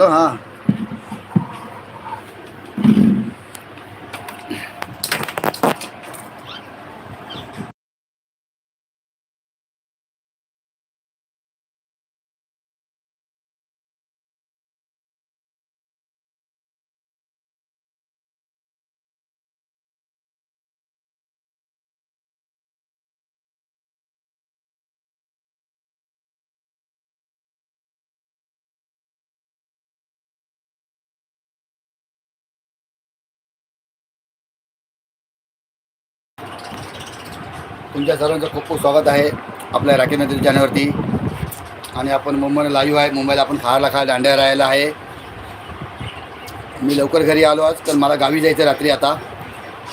Side low तुमच्या सर्वांचं खूप खूप स्वागत आहे आपल्या राखी नदी चॅनलवरती. आणि आपण मुंबईला लाईव्ह आहे. मुंबईला आपण खायला खा दांड्या राहायला आहे. मी लवकर घरी आलो आज तर मला गावी जायचं रात्री आता.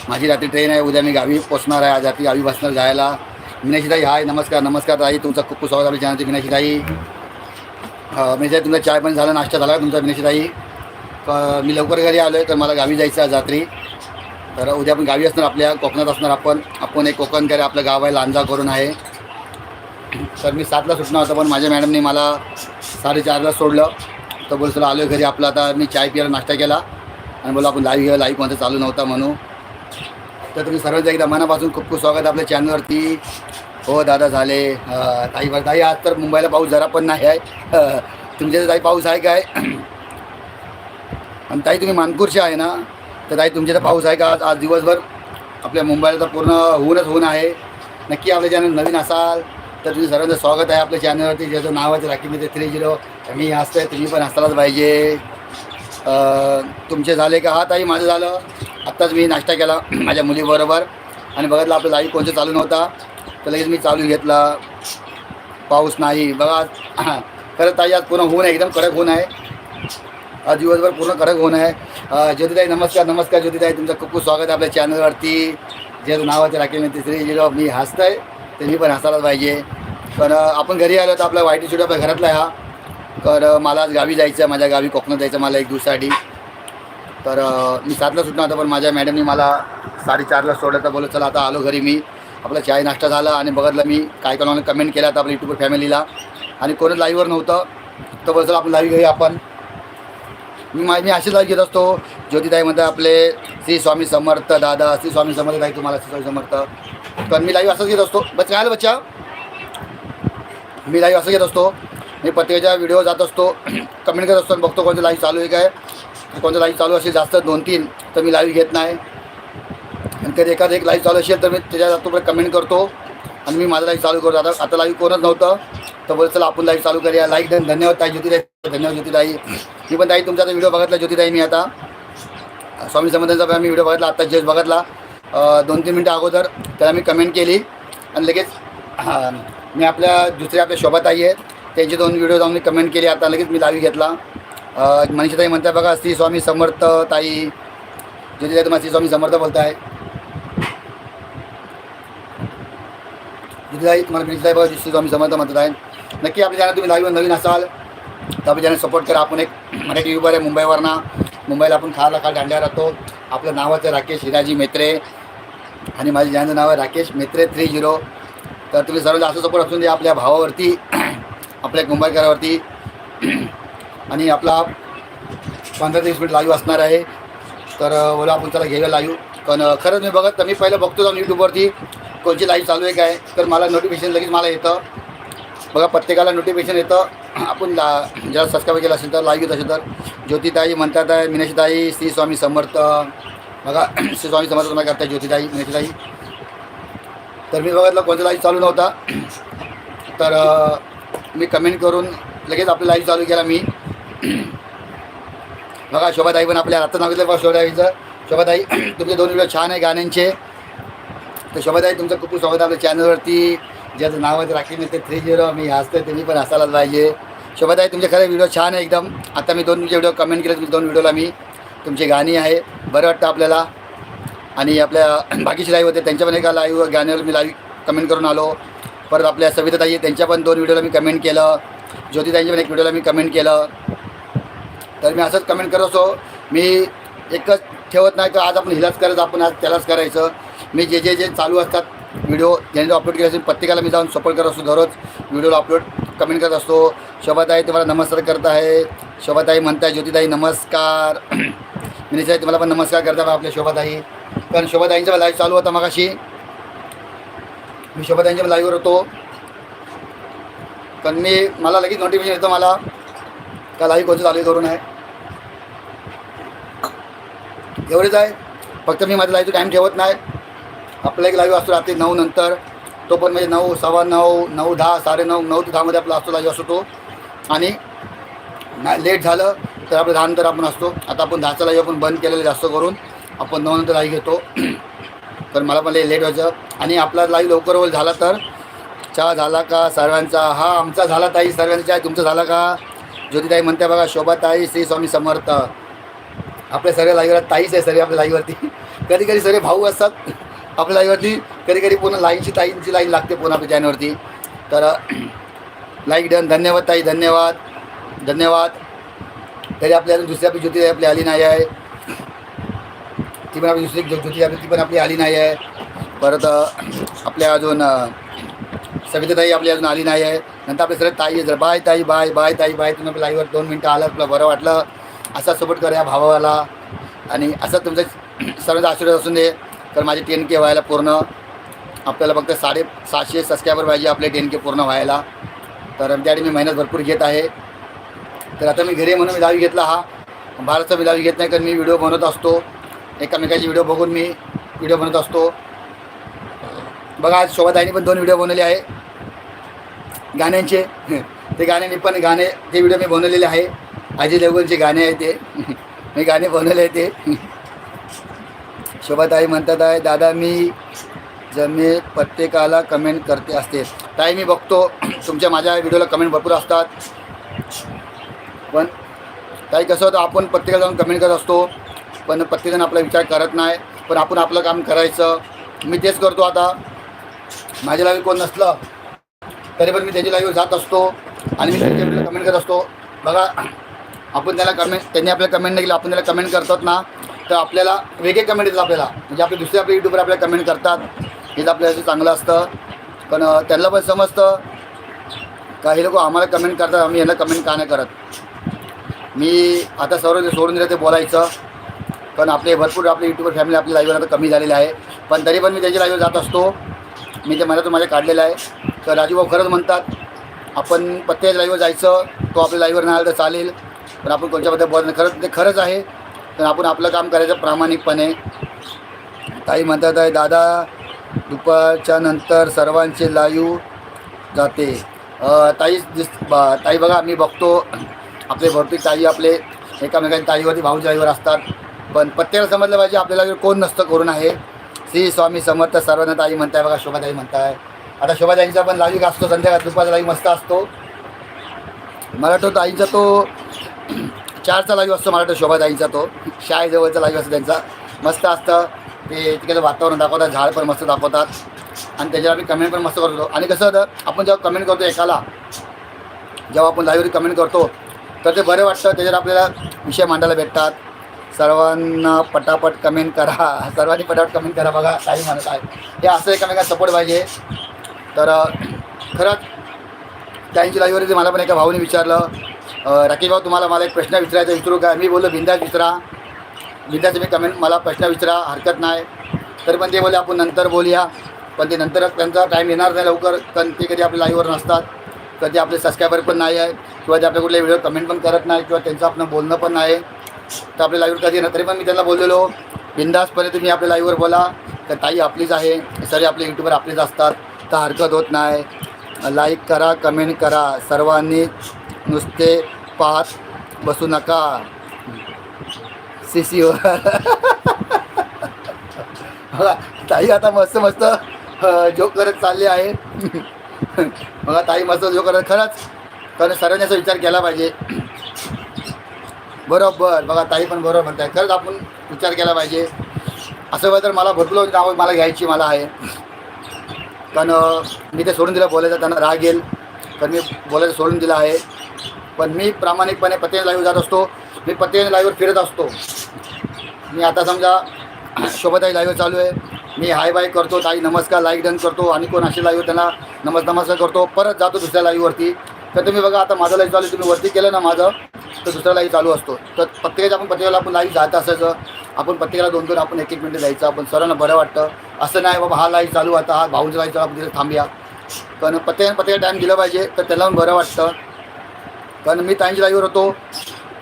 माझी रात्री ट्रेन आहे. उद्या मी गावी पोचणार आहे. आज रात्री गावी बसणार जायला. मीनाशीताई हाय. नमस्कार नमस्कार ताई. तुमचा खूप खूप स्वागत आपल्या चॅनलची मीनाशीताई म्हणजे तुमचा चाय पण झाला. नाश्ता झाला तुमचा मीनाशीताई मी लवकर घरी आलो आहे तर मला गावी जायचं आहे आज रात्री. तर उद्या आपण गावी असणार आपल्या कोकणात असणार आपण. आपण एक कोकणकर आपलं गाव आहे लांजा करून आहे. तर मी सातला सुटणार होतं पण माझ्या मॅडमने मला साडेचारला सोडलं. तर बोल चला आलो घरी आपला आता. मी चाय पियाला नाश्ता केला. आणि बोला आपण लाईव्ह घ्या लाईव्ह कोणता चालू नव्हता म्हणून. तर तुम्ही सर्वांचं एकदा मनापासून खूप खूप स्वागत आपल्या चॅनलवरती हो दादा झाले. ताई बरं ताई आज तर मुंबईला पाऊस जरा पण नाही आहे. तुमच्या इथे ताई पाऊस आहे काय? आणि ताई तुम्ही मानपूरचे आहे ना? तर ताई तुमच्या इथं पाऊस आहे का? आज आज दिवसभर आपल्या मुंबईला तर पूर्ण होऊनच होऊन आहे. नक्की आपल्या चॅनल नवीन असाल तर तुम्ही सर्वांचं स्वागत आहे आपल्या चॅनलवरती ज्याचं नाव आहे राखी मित्र थ्री झिरो मी असतंय तुम्ही पण असतालाच पाहिजे. तुमचे झाले का? हा ताई माझं झालं. आत्ताच मी नाश्ता केला माझ्या मुलीबरोबर. आणि बघितलं आपलं लाईव्ह कोणतं चालू नव्हता. तर लगेच मी चालू घेतला. पाऊस नाही. बघा. खरं ताई आज पूर्ण होऊन आहे. एकदम कडक होऊन आहे. दिवसभर पूर्ण कडक होणं आहे. ज्योतिताई नमस्कार नमस्कार ज्योतिताई. तुमचं खूप खूप स्वागत आहे आपल्या चॅनलवरती जे नावाचं राखेल मी तिसरी जिरो मी हसतंय. त्यांनी पण हसायलाच पाहिजे. पण आपण घरी आलो तर आपला वाईटी शूट आपल्या घरातला आहे हा. तर मला आज गावी जायचं आहे. माझ्या गावी कोकणात जायचं मला एक दिवसासाठी. तर मी सातला सुटणार होतं पण माझ्या मॅडमनी मला साडेचारला सोडलं. तर बोलत चला आता आलो घरी मी. आपला चाय नाश्ता झाला आणि बघितलं मी काय कोणाला कमेंट केला तर आपल्या यूट्यूबवर फॅमिलीला आणि कोणच लाईव्हवर नव्हतं. तर बोलत चला आपण लाईव्ह घरी आपण. मी मा मी अशीच घेत असतो. ज्योतिताई म्हणतात आपले श्री स्वामी समर्थ दादा श्री स्वामी समर्थ ताई तुम्हाला श्री स्वामी समर्थ. पण मी लाईव्ह असंच घेत असतो. बच काय आलं बच्चा? मी लाईव्ह असं घेत असतो. मी प्रत्येकाच्या व्हिडिओ जात असतो. कमेंट करत असतो आणि बघतो कोणतं लाईव्ह चालू आहे काय. कोणतं लाईव्ह चालू असेल जास्त दोन तीन तर मी लाईव्ह घेत नाही. आणि कधी एखादं एक लाईव्ह चालू असेल तर मी त्याच्या जातो कमेंट करतो. आणि मी माझं लाईव्ह चालू करतो आता आता लाईव्ह कोणच नव्हतं. तर बोल चला आपण लाईव्ह चालू करूया. लाईक धन धन्यवाद ताई ज्योतिताई धन्यवाद ज्योतिताई मी पण ताई तुमचा आता व्हिडिओ बघितला ज्योतिताई मी आता. स्वामी समर्थांचा पण मी व्हिडिओ बघितला आत्ता जस्ट बघितला. दोन तीन मिनटं अगोदर त्याला मी कमेंट केली. आणि लगेच मी आपल्या दुसऱ्या आपल्या शोभाताई आहेत. त्यांचे दोन व्हिडिओ जाऊन मी कमेंट केली. आता लगेच मी लाईव्ह घेतला. अं, मनीषाताई म्हणताय बघा श्री स्वामी समर्थ ताई ज्योतिताई तुम्हाला श्री स्वामी समर्थ बोलताय. ज्योतिताई तुम्हाला मनीषाताई बघा स्वामी समर्थ म्हणत आहे. नक्की आपल्या चॅनल तुम्ही लाईव्ह नवीन असाल तर आपल्या चॅनल सपोर्ट करा. आपण एक मराठी युबर आहे मुंबईवरनं. मुंबईला आपण खायला खा दांड्या राहतो. आपलं नावाचं राकेश हिराजी मेत्रे. आणि माझ्या ज्यांचं नाव आहे राकेश मेत्रे थ्री झिरो तर तुम्ही सर्व असं सपोर्ट असून द्या आपल्या भावावरती आपल्या मुंबईकरावरती. आणि आपला पंधरा ते वीस मिनिट लाईव्ह असणार आहे. तर बोला आपण त्याला घेऊया लाईव्ह. पण खरंच मी बघत तर मी पहिलं बघतो जाऊन यूट्यूबवरती कोणची लाईव्ह चालू आहे काय? तर मला नोटिफिकेशन लगेच मला येतं. बघा प्रत्येकाला नोटिफिकेशन येतं. आपण ला ज्याला सबस्क्राईब केलं असेल तर लाईव्ह येत असेल तर. ज्योतिताई म्हणतात आहे मीनाक्षीताई श्री स्वामी समर्थ. बघा श्री स्वामी समर्थ तुम्हाला करताय ज्योतिताई मिनेशताई तर मी बघितलं कोणता लाईव्ह चालू नव्हता. तर मी कमेंट करून लगेच आपलं लाईव्ह चालू केला मी. बघा शोभाताई पण आपल्या आता नाव घेतलं बघा शोभाताईचं. शोभाताई तुमचे दोन व्हिडिओ छान आहे गाण्यांचे. तर शोभाताई तुमचं खूप खूप स्वागत आपल्या चॅनलवरती ज्याचं नाव आहे राखी मिळते थ्री झिरो मी हसते तुम्ही पण हसायलाच पाहिजे. शोभाताई तुमचे खरे व्हिडिओ छान आहे एकदम. आता मी दोन तुमचे व्हिडिओ कमेंट केले तुम्ही दोन व्हिडिओला मी तुमची गाणी आहे. बरं वाटतं आपल्याला. आणि आपल्या बाकीचे लाईव्ह होते त्यांच्या पण एका लाईव्ह गाण्यावर मी लाईव्ह कमेंट करून आलो. परत आपल्या सविताताई त्यांच्या पण दोन व्हिडिओला मी कमेंट केलं. ज्योतिताईंच्या पण एक व्हिडिओला मी कमेंट केलं. तर मी असंच कमेंट करत असो मी एकच ठेवत नाही का आज आपण हिलाच करायचं आपण आज त्यालाच करायचं. मी जे जे जे चालू असतात व्हिडिओ ज्यांनी अपलोड केले असेल प्रत्येकाला मी जाऊन सपोर्ट करत असतो दररोज. व्हिडिओला अपलोड कमेंट करत असतो. शोभाताई तुम्हाला नमस्कार करत आहे. शोभाताई म्हणताय ज्योतिताई नमस्कार. मिनिसाई तुम्हाला पण नमस्कार करता आपल्या शोभाताई. कारण शोभाताईंचा लाईव्ह चालू होता मगाशी. मी शोभाताईंच्या लाईव्हवर होतो. कारण मी मला लगेच नोटिफिकेशन येतं मला. का लाईव्ह कोणतं चालू करून आहे? एवढेच आहे. फक्त मी माझं लाईव्हचं टाईम ठेवत नाही. आपला एक लाईव्ह असतो रात्री नऊ नंतर. तो पण म्हणजे नऊ सव्वा नऊ नऊ दहा साडे नऊ नऊ ते दहामध्ये आपला असतो लाईव्ह असतो तो. आणि लेट झालं तर आपलं दहा नंतर आपण असतो. आता आपण दहाचा लाईव्ह आपण बंद केलेलं जास्त करून. आपण नऊ नंतर लाईव्ह घेतो. तर मला पण लेट व्हायचं. आणि आपला लाईव्ह लवकर वेळ झाला तर चहा झाला का सर्वांचा? हा आमचा झाला ताई. सर्वांचा आहे. तुमचा झाला का? ज्योतिताई म्हणते बघा शोभाताई श्री स्वामी समर्थ. आपल्या सगळ्या लाईवर ताईच आहे सगळे आपल्या लाईव्हवरती कधी कधी सगळे भाऊ असतात. आपल्या लाईव्हवरती कधी कधी पूर्ण लाईनची ताईंची लाईन लागते पूर्ण आपल्या चॅनलवरती तर लाईक डन. धन्यवाद ताई धन्यवाद. धन्यवाद. तरी आपल्या अजून दुसरी आपली ज्योती आपली आली नाही आहे. ती पण आपली दुसरी ज्योती आपली ती पण आपली आली नाही आहे. परत आपल्या अजून सविताताई आपली अजून आली नाही आहे. नंतर आपल्या सगळे ताई जर बाय ताई बाय बाय ताई बाय तुम्ही आपल्या लाईव्हवर दोन मिनटं आलं तुला बरं वाटलं? असा सपोर्ट करा या भावाला. आणि असं तुमचं सर्वांचा आशीर्वाद असून दे. तर माझे टेन के व्हायला पूर्ण आपल्याला फक्त साडे सातशे सबस्क्रायबर पाहिजे आपले टेन के पूर्ण व्हायला. तर त्यासाठी मी मेहनत भरपूर घेत आहे. तर आता मी घरी आहे म्हणून मी लाईव्ह घेतला हा. भारतचा मी लाईव्ह घेत नाही कारण मी व्हिडिओ बनवत असतो. एकामेकाचे व्हिडिओ बघून मी व्हिडिओ बनवत असतो. बघा आज शोभाताईने पण दोन व्हिडिओ बनवले आहे. गाण्यांचे ते गाणे मी पण गाणे ते व्हिडिओ मी बनवलेले आहे. अजय देवगणचे गाणे आहे ते. मी गाणे बनवले आहे ते. शोभाताई म्हणतात आहे दादा मी जमे प्रत्येकाला कमेंट करते असते. ताई मी बघतो तुमच्या माझ्या व्हिडिओला कमेंट भरपूर असतात. पण ताई कसं होतं आपण प्रत्येकाला जाऊन कमेंट करत असतो पण प्रत्येकजण आपला विचार करत नाही. पण आपण आपलं काम करायचं. मी तेच करतो आता. माझ्या लाईव्ह कोण नसलं तरी पण मी त्याची लाईव्ह जात असतो आणि मी त्यांच्या व्हिडिओला कमेंट करत असतो. बघा आपण त्याला कमेंट त्यांनी आपल्याला कमेंट नाही केलं आपण त्याला कमेंट करतात ना. तर आपल्याला वेगळे कमेंट येतात आपल्याला. म्हणजे आपले दुसरे आपले यूट्यूबर आपल्याला कमेंट करतात. हेच आपल्याला चांगलं असतं. पण त्यांना पण समजतं. काही लोक आम्हाला कमेंट करतात आम्ही यांना कमेंट का नाही करत. मी आता सर्व सोडून दिलं ते बोलायचं. पण आपले भरपूर आपले यूट्यूबर फॅमिली आपली लाईव्हवर आता कमी झालेली आहे. पण तरी पण मी त्याच्या लाईव्हवर जात असतो. मी ते मनातून माझ्या काढलेलं आहे. तर राजूभाऊ खरंच म्हणतात आपण प्रत्येक लाईव्हवर जायचं. तो आपल्या लाईव्हवर नाही आलं तर चालेल. पण आपण कोणत्याबद्दल बोलत नाही. खरंच ते खरंच आहे. तर आपण आपलं काम करायचं प्रामाणिकपणे. ताई म्हणतात आहे दादा दुपारच्या नंतर सर्वांचे लाईव जाते. ताईच ताई दिस बा ताई बघा मी बघतो. आपले भरपूर ताई आपले एकामेकांच्या ताईवरती भाऊजाईवर असतात. पण प्रत्येकाला समजलं पाहिजे आपल्याला कोण नसतं करून आहे. श्री स्वामी समर्थ सर्वांना ताई म्हणताय बघा शोभाताई म्हणताय. आता शोभाताईंचा पण लाईव्ह असतो संध्याकाळ दुपारचा लाईव्ह मस्त असतो. मला ताईंचा तो चारचा लाईव्ह असतो मला शोभा शोभाताईंचा तो. शाळेजवळचा लाईव्ह असतो त्यांचा. मस्त असतं. ते तिकडे वातावरण दाखवतात झाड पण मस्त दाखवतात. आणि त्याच्यावर आम्ही कमेंट पण मस्त करतो. आणि कसं होतं आपण जेव्हा कमेंट करतो एकाला जेव्हा आपण लाईव्हवर कमेंट करतो तर ते बरं वाटतं. त्याच्यावर आपल्याला विषय मांडायला भेटतात. सर्वांना पटापट कमेंट करा. सर्वांनी पटापट कमेंट करा बघा काही म्हणत आहे हे असं एकामेका सपोर्ट पाहिजे. तर खरंच त्यांची लाईव्हवरती मला पण एका भाऊने विचारलं. राकेश भाऊ तुम्हाला मला एक प्रश्न विचारायचा विचारू का? मी बोललो बिंदास विचारा. बिंदास तुम्ही कमेंट मला प्रश्न विचारा हरकत नाही. तरी पण ते बोले आपण नंतर बोलूया. पण ते नंतर त्यांचा टाईम येणार नाही लवकर कारण ते कधी आपल्या लाईव्हवर नसतात. कधी आपले सबस्क्रायबर पण नाही आहे किंवा ते आपल्या कुठले व्हिडिओ कमेंट पण करत नाही किंवा त्यांचं आपलं बोलणं पण नाही. तर आपल्या लाईव्हवर कधी येणार? तरी पण मी त्यांना बोललेलो बिंदासपर्यंत तुम्ही आपल्या लाईव्हवर बोला. तर ताई आपलीच आहे. सगळे आपले यूट्यूबर आपलेच असतात. तर हरकत होत नाही. लाईक करा कमेंट करा. सर्वांनी नुसते पाहत बसू नका. सी सी बघा ताई आता मस्त मस्त जोक करत चालले आहे. बघा ताई मस्त जोक करत खरंच कारण सर्वांनी असा विचार केला पाहिजे. बरोबर बघा ताई पण बरोबर म्हणताय. खरंच आपण विचार केला पाहिजे. असं वेळ तर मला भरपूर नावं मला घ्यायची मला आहे. कारण मी ते सोडून दिलं बोलायचं त्यांना राग येईल. पण मी बोलायचं सोडून दिलं आहे. पण मी प्रामाणिकपणे पत्ते लाईव्ह जात असतो. मी पत्ते लाईव्हवर फिरत असतो. मी आता समजा शोभाताई लाईव्ह चालू आहे. मी हाय बाय करतो ताई नमस्कार लाईक डन करतो आणि कोण असे लाईव्ह त्यांना नमस् नमस्कार करतो. परत जातो दुसऱ्या लाईव्हवरती. तर तुम्ही बघा आता माझं लाईव्ह चालू आहे. तुम्ही वरती केलं ना माझं तर दुसरा लाईव्ह चालू असतो. तर प्रत्येकाच्या आपण प्रत्येकाला आपण लाईव्ह जात असायचं. आपण प्रत्येकाला दोन दोन आपण एक एक मिनटं जायचं आपण सरांना बरं वाटतं. असं नाही बाबा हा लाईव्ह चालू आता हा भाऊंचा लाईव्ह चालू आपण तिथे थांबूया. पण प्रत्येकाने प्रत्येक टाईम दिलं पाहिजे. तर त्याला पण बरं वाटतं. कारण मी ताईंच्या लाईव्हवर होतो.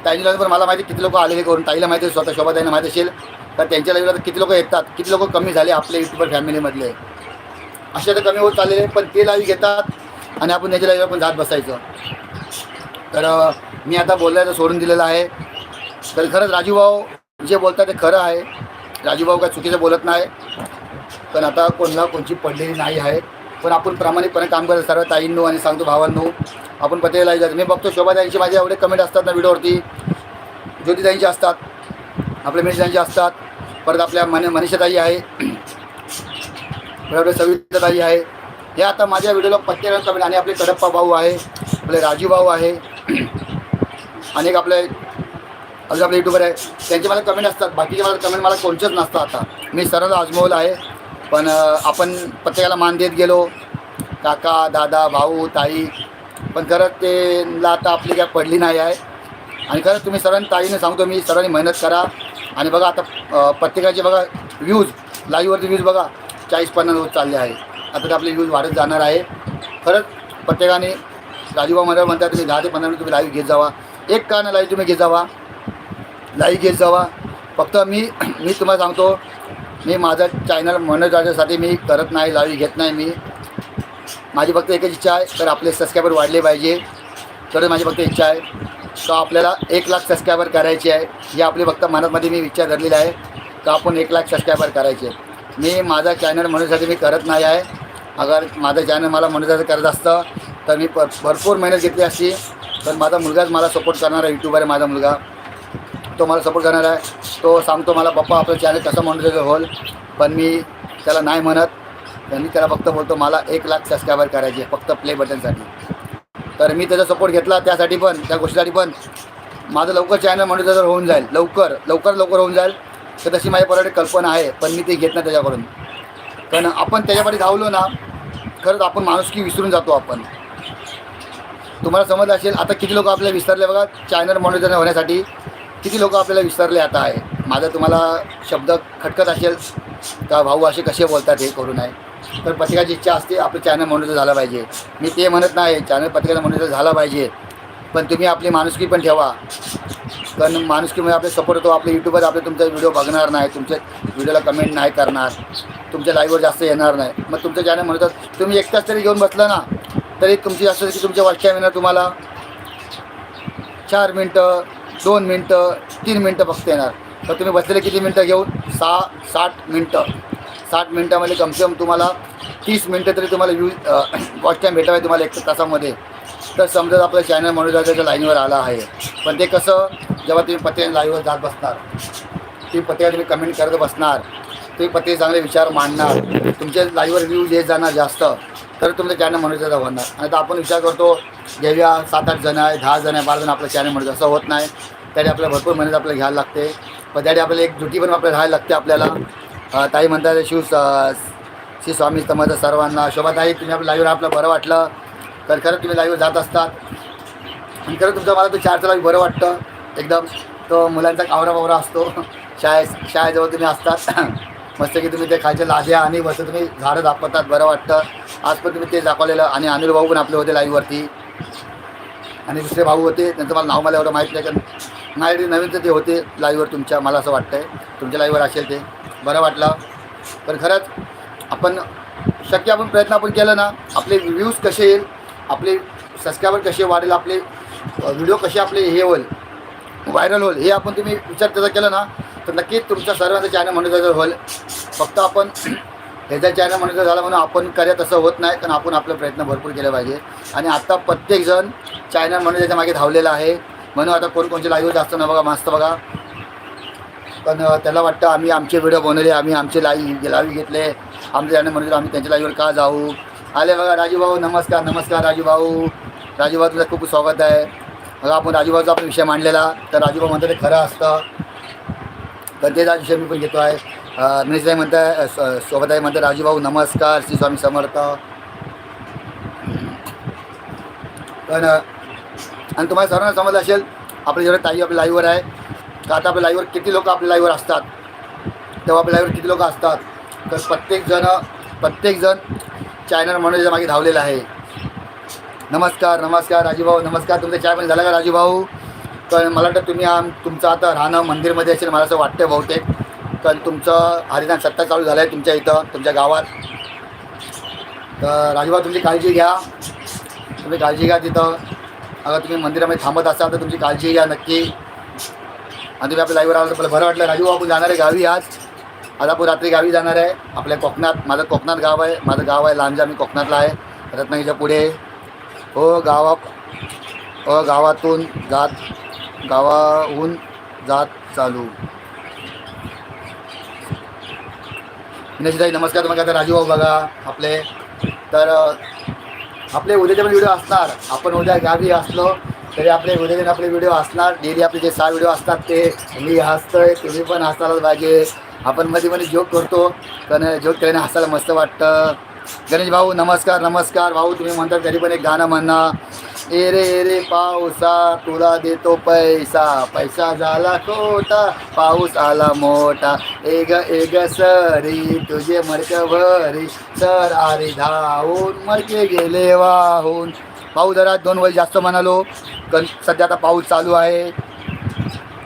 ताईंच्या लाईव्हवर मला माहिती किती लोक आलेले करून. ताईला माहिती आहे, स्वतः शोभाताईंना माहिती असेल. तर त्यांच्या लाईव्हला किती लोक येतात किती लोक कमी झाले आपल्या युट्यूबर फॅमिलीमधले. असे तर कमी होत चाललेले पण ते लाईव्ह घेतात आणि आपण त्याच्या लाईव्हवर पण जात बसायचं. तर मी आता बोलायचं सोडून दिलेलं आहे. तर खरंच राजूभाऊ जे बोलतात ते खरं आहे. राजूभाऊ काय चुकीचं बोलत नाही. पण आता कोणाला कोणची पडलेली नाही आहे. पण आपण प्रामाणिकपणे काम करत सर्व ताईंनो आणि सांगतो भावांनो आपण पत्ते जातो मी बघतो शोभाताईंचे माझे एवढे कमेंट असतात ना व्हिडिओवरती. ज्योतिताईंचे असतात आपल्या मिरजांचे असतात परत आपल्या मन मनीषाताई आहे एवढे सविताताई आहे. हे आता माझ्या व्हिडिओला प्रत्येक कमेंट आणि आपले कडप्पा भाऊ आहे आपले राजू भाऊ आहे अनेक आपले अजून आपले युट्यूबर आहे. त्यांचे मला कमेंट असतात बाकीचे मला कमेंट मला कोणचेच नसतात आता. मी सरळ आजमवलं आहे. पण आपण प्रत्येकाला मान देत गेलो. काका दादा भाऊ ताई पण खरंच ते आता आपली काय पडली नाही आहे. आणि खरंच तुम्ही सर्वांनी ताईने सांगतो मी सर्वांनी मेहनत करा. आणि बघा आता प्रत्येकाचे बघा व्ह्यूज लाईव्हवरती व्ह्यूज बघा चाळीस पन्नास होत चालले आहे. आता ते आपले व्ह्यूज वाढत जाणार आहे. खरंच प्रत्येकाने राजूबा मंडळ म्हणतात तुम्ही दहा ते पंधरा मिनिट तुम्ही लाईव्ह घेत जावा. एक कारण लाईव्ह तुम्ही घेत जावा. लाईव्ह घेत जावा. फक्त मी मी तुम्हाला सांगतो मी माझं चॅनल मनोरंजनासाठी मी करत नाही लावी घेत नाही मी. माझी फक्त एकच इच्छा आहे तर आपले सबस्क्रायबर वाढले पाहिजे. तरच माझी फक्त इच्छा आहे. तर आपल्याला एक लाख सबस्क्रायबर करायची आहे ही आपली फक्त मनातमध्ये मी विचार धरलेला आहे का आपण एक लाख सबस्क्रायबर करायचे मी माझा चॅनल म्हणण्यासाठी मी करत नाही आहे. अगर माझं चॅनल मला म्हणण्यासाठी करत असतं तर मी भरपूर मेहनत घेतली असती. तर माझा मुलगाच मला सपोर्ट करणार आहे यूट्यूबर आहे माझा मुलगा. तो मला सपोर्ट करणार आहे. तो सांगतो मला पप्पा आपलं चॅनल कसं म्हणतो होल पण मी त्याला नाही म्हणत. त्यांनी त्याला फक्त बोलतो मला एक लाख सबस्क्रायबर करायचे फक्त प्ले बटनसाठी तर मी त्याचा सपोर्ट घेतला त्यासाठी पण त्या गोष्टीसाठी पण. माझं लवकर चॅनल म्हणून जर होऊन जाईल. लवकर लवकर लवकर होऊन जाईल. तर तशी माझ्या परत कल्पना आहे पण मी ते घेत नाही त्याच्याकडून. कारण आपण त्याच्यापाठी धावलो ना खरंच आपण माणुसकी विसरून जातो आपण. तुम्हाला समजलं असेल आता किती लोक आपल्याला विसरले बघा चॅनल मॉनिटर होण्यासाठी. किती लोक आपल्याला विसरले आता आहे? माझा तुम्हाला शब्द खटकत असेल का भाऊ असे कसे बोलतात हे करू नये. तर प्रत्येकाची इच्छा असते आपलं चॅनल मॉनिटर झालं पाहिजे. मी ते म्हणत नाही चॅनल प्रत्येकाला मॉनिटर झाला पाहिजे. पण तुम्ही आपली माणुसकी पण ठेवा. कारण माणुसकीमुळे आपले सपोर्ट होतो आपले यूट्यूबवर आपले तुमचा व्हिडिओ बघणार नाही तुमच्या व्हिडिओला कमेंट नाही करणार. तुमच्या लाईव्हवर जास्त येणार नाही. मग तुमचं चॅनल म्हणतात तुम्ही एक तास तरी घेऊन बसलं ना तरी तुमची असं की तुमच्या वॉच येणार तुम्हाला. चार मिनटं दोन मिनटं तीन मिनटं फक्त येणार. तर तुम्ही बसलेले किती मिनटं घेऊन? सहा साठ मिनटं. साठ मिनटामध्ये कमसे कम तुम्हाला तीस मिनटं तरी तुम्हाला यूज वॉच टाईम भेटावे तुम्हाला एक तासामध्ये. तर समजा आपलं चॅनल मनोरंजनाच्या लाईनवर आला आहे. पण ते कसं? जेव्हा तुम्ही पत्ते लाईव्हवर जात बसणार तुम्ही पत्रिका तुम्ही कमेंट करत बसणार तुम्ही पत्ते चांगले विचार मांडणार तुमचे लाईव्हवर व्ह्यूज येत जाणार जास्त. तर तुमचं चॅनल मनोरंजन होणार. आणि आता आपण विचार करतो जेव्हा सात आठ जण आहे दहा जण आहे बारा जण आपलं चॅनल म्हणतो असं होत नाही. त्यासाठी आपल्याला भरपूर मेहनत आपल्याला घ्यायला लागते. पण त्यासाठी आपल्याला एक जुटी पण आपल्याला राहायला लागते आपल्याला. ताई म्हणतात शिव श्री स्वामी समर्थ सर्वांना शोभाताई तुम्ही आपल्या लाईव्हवर आपलं बरं वाटलं. तर खरं तुम्ही लाईव्हवर जात असतात. आणि खरं तुमचं मला तो चार चला बरं वाटतं. एकदम तो मुलांचा कावरा बावरा असतो. शाळे शाळेजवळ तुम्ही असतात. मस्त की तुम्ही ते खायचे लाद्या आणि मस्त तुम्ही झाडं दाखवतात बरं वाटतं. आज पण तुम्ही ते दाखवलेलं आणि अनिल भाऊ पण आपले होते लाईव्हवरती आणि दुसरे भाऊ होते त्यांचं मला नाव मला एवढं माहीत नाही कारण नाही नवीन तर ते होते लाईव्हवर तुमच्या मला असं वाटतं आहे तुमच्या लाईव्हवर असेल ते. बरं वाटलं. पण खरंच आपण शक्य आपण प्रयत्न आपण केलं ना आपले व्ह्यूज कसे येईल आपले सबस्क्रायबर कसे वाढेल आपले व्हिडिओ कसे आपले हे होईल व्हायरल होईल हे आपण तुम्ही विचार त्याचा केला ना तर नक्कीच तुमचा सर्वांचा चॅनल मॉनिटायझर होईल फक्त आपण ह्याचा चॅनल मॉनिटायझर झाला म्हणून आपण कार्य तसं होत नाही कारण आपण आपला प्रयत्न भरपूर केला पाहिजे. आणि आत्ता प्रत्येकजण चॅनल मॉनिटायझरच्या मागे धावलेला आहे. म्हणून आता कोणकोणचे लाईव्ह जास्त ना बघा मस्त बघा. पण त्याला वाटतं आम्ही आमचे व्हिडिओ बनवले आम्ही आमचे लाईव्ह लाईव्ह घेतले. आमचे चॅनल मॉनिटर आम्ही त्यांच्या लाईव्हवर का जाऊ? आले बघा राजू भाऊ नमस्कार नमस्कार राजू भाऊ. राजू तुझं खूप स्वागत आहे. बघा आपण राजूभाऊचा आपण विषय मांडलेला. तर राजूभाऊ म्हणतात ते खरं असतं. तर तेच मी पण घेतो आहे. मिनिस्टर म्हणताय अ, सोबत आहे म्हणतात राजूभाऊ नमस्कार श्री स्वामी समर्थ. पण आणि तुम्हाला सर्वांना समज असेल आपले जेवढे ताई आपल्या लाईव्हवर आहे तर आता आपल्या लाईव्हवर किती लोक आपल्या लाईव्हवर असतात? तेव्हा आपल्या लाईव्हवर किती लोक असतात? तर प्रत्येकजण प्रत्येकजण चॅनल म्हणून मागे धावलेला आहे. नमस्कार नमस्कार राजूभाऊ नमस्कार. तुमचं चाय पण झालं का राजूभाऊ? तर मला वाटतं तुम्ही आम तुमचं आता राहणं मंदिरमध्ये असेल मला असं वाटतं बहुतेक. कारण तुमचं हरिनाम सत्ता चालू झालं आहे तुमच्या इथं तुमच्या गावात. तर राजूबा तुमची काळजी घ्या. तुम्ही काळजी घ्या तिथं. अगर तुम्ही मंदिरामध्ये थांबत असाल तर तुमची काळजी घ्या नक्की. आणि तुम्ही आपल्या लाईव्हवर आला तर मला बरं वाटलं. राजू आपण जाणार आहे गावी आज. आज आपण रात्री गावी जाणार आहे. आपल्या कोकणात माझं कोकणात गाव आहे. माझं गाव आहे लांजा मी कोकणातला आहे. रत्नागिरीच्या पुढे. हो गावा हो गावातून जात गावाहून जात चालू. विनाशीताई नमस्कार. तुम्हाला आता राजू भाऊ बघा आपले. तर आपले उद्याचे पण व्हिडिओ असणार. आपण उद्या गावी असलो तरी आपले उद्याचे आपले व्हिडिओ असणार. डेली आपले जे सहा व्हिडिओ असतात ते मी हसतोय तुम्ही पण हसायलाच पाहिजे. आपण मध्ये मध्ये जोक करतो कारण जोक केल्याने हसायला मस्त वाटतं. गणेश भाऊ नमस्कार नमस्कार. भाऊ तुम्ही म्हणता तरी पण एक गाणं म्हणा. एरे एरे पावसा तुला देतो पैसा. पैसा झाला खोटा पाऊस आला मोठा. एग एग सरी तुझे मडक भरी. सर आरे धावून मडके गेले वाहून. पाऊस जरा दोन वर्ष जास्त म्हणालो. कन सध्या आता पाऊस चालू आहे.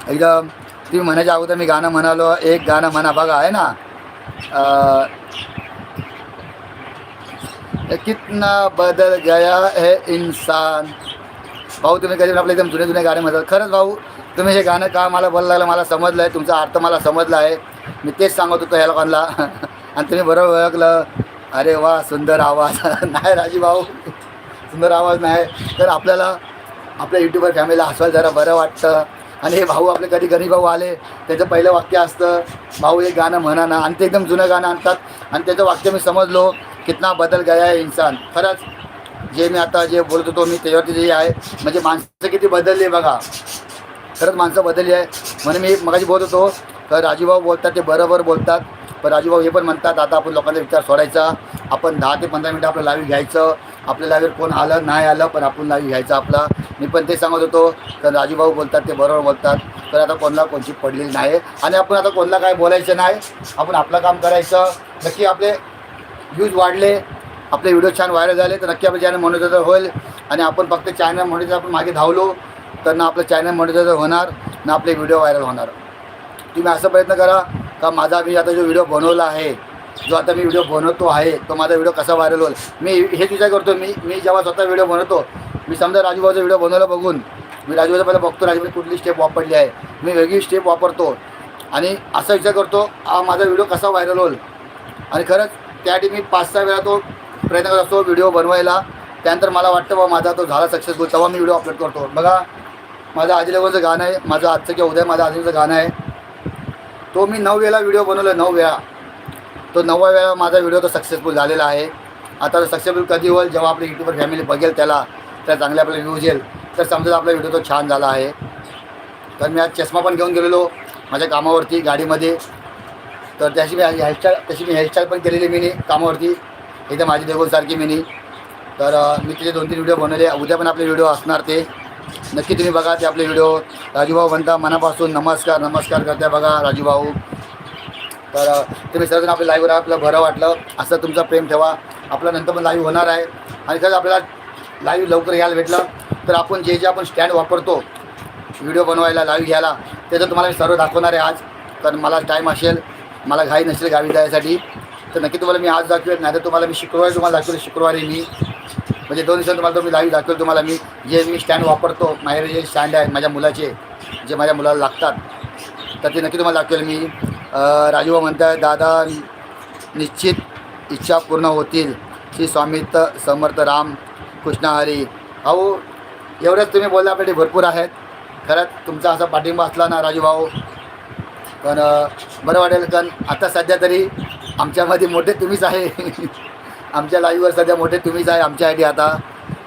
एकदम तुम्ही म्हणायच्या अगोदर मी गाणं म्हणालो. एक गाणं म्हणा बघा आहे ना? कितना बदल गया है इंसान। भाऊ तुम्ही कधी आपले एकदम जुने जुने गाणे म्हणतात. खरंच भाऊ तुम्ही हे गाणं का मला बोलायला लागलं? मला समजलं आहे तुमचा अर्थ मला समजला आहे. मी तेच सांगत होतो ह्या लोकांना आणि तुम्ही बरोबर ओळखलं. अरे वा सुंदर आवाज. नाही राजी भाऊ सुंदर आवाज नाही. तर आपल्याला आपल्या यूट्यूबवर फॅमिलीला हसवायला जरा बरं वाटतं. आणि हे भाऊ आपले कधी गरीब भाऊ आले त्याचं पहिलं वाक्य असतं भाऊ हे गाणं म्हणा ना. आणि ते एकदम जुनं गाणं आणतात. आणि त्याचं वाक्य मी समजलो कितना बदल गया आहे इन्सान खरंच जे मी आता जे बोलत होतो मी त्याच्यावरती जे आहे म्हणजे माणसं किती बदलली आहे बघा. खरंच माणसं बदलली आहे. म्हणून मी मगाशी बोलत होतो तर राजूभाऊ बोलतात ते बरोबर बोलतात. पण राजूभाऊ हे पण म्हणतात आता आपण लोकांचा विचार सोडायचा. आपण दहा ते पंधरा मिनटं आपलं लाईव्ह घ्यायचं. आपल्या लाईव्हवर कोण आलं नाही आलं पण आपण लाईव्ह घ्यायचं आपला. मी पण ते सांगत होतो. तर राजूभाऊ बोलतात ते बरोबर बोलतात. तर आता कोणाला कोणची पडलेली नाही. आणि आपण आता कोणाला काय बोलायचं नाही. आपण आपलं काम करायचं. नक्की आपले व्ह्यूज वाढले. आपले व्हिडिओ छान व्हायरल झाले. तर नक्की आपलं चॅनल मॉनिटायझर होईल. आणि आपण फक्त चॅनल मॉनिटायझर आपण मागे धावलो. तर ना आपलं चॅनल मॉनिटायझर होणार ना आपले व्हिडिओ व्हायरल होणार. तुम्ही असा प्रयत्न करा का माझा मी आता जो व्हिडिओ बनवला आहे जो आता मी व्हिडिओ बनवतो आहे तो माझा व्हिडिओ कसा व्हायरल होईल? मी हेच विचार करतो मी मी जेव्हा स्वतः व्हिडिओ बनवतो मी समजा राजूभाऊचा व्हिडिओ बनवला बघून मी राजूभाऊचा पहिला बघतो राजूभाई कुठली स्टेप वापरली आहे मी वेगळी स्टेप वापरतो आणि असा विचार करतो हा माझा व्हिडिओ कसा व्हायरल होईल? आणि खरंच त्यासाठी मी पाच सहा वेळा तो प्रयत्न करत असतो व्हिडिओ बनवायला. त्यानंतर मला वाटतं बा माझा तो झाला सक्सेसफुल तेव्हा मी व्हिडिओ अपलोड करतो. बघा माझं आजीलेवरचं गाणं आहे माझं आजचं किंवा उद्या माझं आजीचं गाणं आहे. तो मी नऊ वेळा व्हिडिओ बनवला नऊ वेळा. तो नवव्या वेळा माझा व्हिडिओ तो सक्सेसफुल झालेला आहे. आता सक्सेसफुल कधी होईल जेव्हा आपली युट्यूबर फॅमिली बघेल त्याला तर चांगले आपल्याला व्ह्यूज येईल तर समजा आपला व्हिडिओ तो छान झाला आहे. तर मी आज चष्मा पण घेऊन गेलेलो माझ्या कामावरती गाडीमध्ये. तर त्याची मी हेअरस्टाईल तशी मी हेअरस्टाईल पण केलेली मी कामावरती. एकदम माझी देगोलसारखी मिनी. तर मी तिथे दोन तीन व्हिडिओ बनवले. उद्या पण आपले व्हिडिओ असणार ते. नक्की तुम्ही बघा ते आपले व्हिडिओ राजूभाऊ म्हणता मनापासून नमस्कार नमस्कार करत्या बघा राजूभाऊ. तर तुम्ही सर्वजण आपल्या लाईव्हवर आपलं बरं वाटलं असं तुमचं प्रेम ठेवा. आपलं नंतर पण लाईव्ह होणार आहे. आणि खरंच आपल्याला लाईव्ह लवकर यायला भेटलं तर आपण जे जे आपण स्टँड वापरतो व्हिडिओ बनवायला लाईव्ह घ्यायला ते तर तुम्हाला मी सर्व दाखवणार आहे आज. कारण मला टाईम असेल मला घाई नसेल गावी जायसाठी. तर नक्की तुम्हाला मी आज दाखवेल नाही तर तुम्हाला मी शुक्रवारी तुम्हाला दाखवेल शुक्रवारी मी. म्हणजे दोन दिवसांनी तुम्हाला तुम्ही लाईव्ह दाखवेल तुम्हाला मी जे मी स्टँड वापरतो माझे जे स्टँड आहे माझ्या मुलाचे जे माझ्या मुलाला लागतात तर ते नक्की तुम्हाला दाखवेल मी. राजूबा राजूभाऊ म्हणतात दादा निश्चित इच्छा पूर्ण होतील. श्री स्वामित्व समर्थ राम कृष्णहरी अहो एवढंच तुम्ही बोलला आपल्याकडे भरपूर आहेत. खरंच तुमचा असा पाठिंबा असला ना राजूभाऊ पण बरं वाटेल कारण आता सध्या तरी आमच्यामध्ये मोठे तुम्हीच आहे. आमच्या लाईव्हवर सध्या मोठे तुम्हीच आहे आमच्यासाठी आता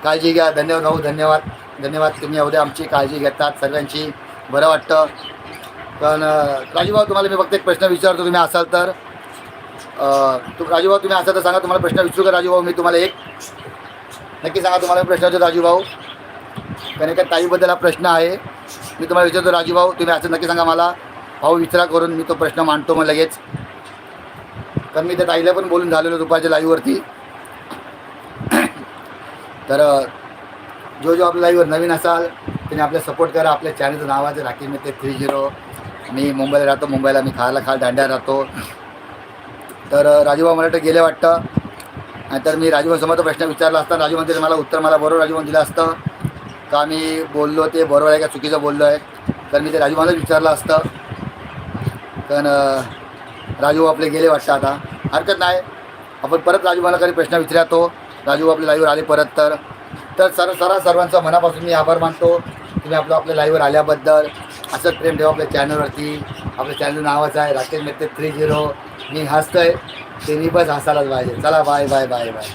काळजी घ्या. धन्यवाद भाऊ धन्यवाद. धन्यवाद. तुम्ही एवढे आमची काळजी घेतात सगळ्यांची. बरं वाटतं. पण राजूभाऊ तुम्हाला मी फक्त एक प्रश्न विचारतो. तुम्ही असाल तर तू राजूभाऊ तुम्ही असाल तर सांगा. तुम्हाला प्रश्न विचारू का राजूभाऊ? मी तुम्हाला एक नक्की सांगा तुम्हाला प्रश्न विचारतो राजूभाऊ. कारण एका ताईबद्दल हा प्रश्न आहे. मी तुम्हाला विचारतो राजूभाऊ तुम्ही असं नक्की सांगा मला. भाऊ विचारा करून. मी तो प्रश्न मांडतो मग लगेच. कारण मी त्या ताईला पण बोलून झालेलो दुपारच्या लाईव्हवरती तर जो जो आपल्या लाईव्हवर नवीन असाल तुम्ही आपल्या सपोर्ट करा आपल्या चॅनलचं नाव आहे राखी मित्र थ्री झिरो मी मुंबईला राहतो मुंबईला मी खायला खा दांड्या राहतो. तर राजूबा राजूभाऊ मला वाटतं गेले वाटतं. नाहीतर मी राजूभाऊसमोर प्रश्न विचारला असता राजू मला उत्तर मला बरोबर राजूभाऊ दिलं असतं. का मी बोललो ते बरोबर आहे का चुकीचं बोललो आहे? तर मी ते राजूभाऊलाच विचारलं असतं. कारण राजू आपले गेले वाटतं आता. हरकत नाही. आपण परत राजू मला काही प्रश्न विचारतो. राजू आपल्या लाईव्हवर आले परत तर. तर सर सरा सर्वांचा मनापासून मी आभार मानतो. तुम्ही आपलं आपल्या लाईव्हवर आल्याबद्दल असंच प्रेम ठेवा आपल्या चॅनलवरती आपल्या चॅनल नावाचं आहे राकेश मेहते थ्री झिरो मी हसतोय. ते मी बस हसायलाच पाहिजे. चला बाय बाय बाय बाय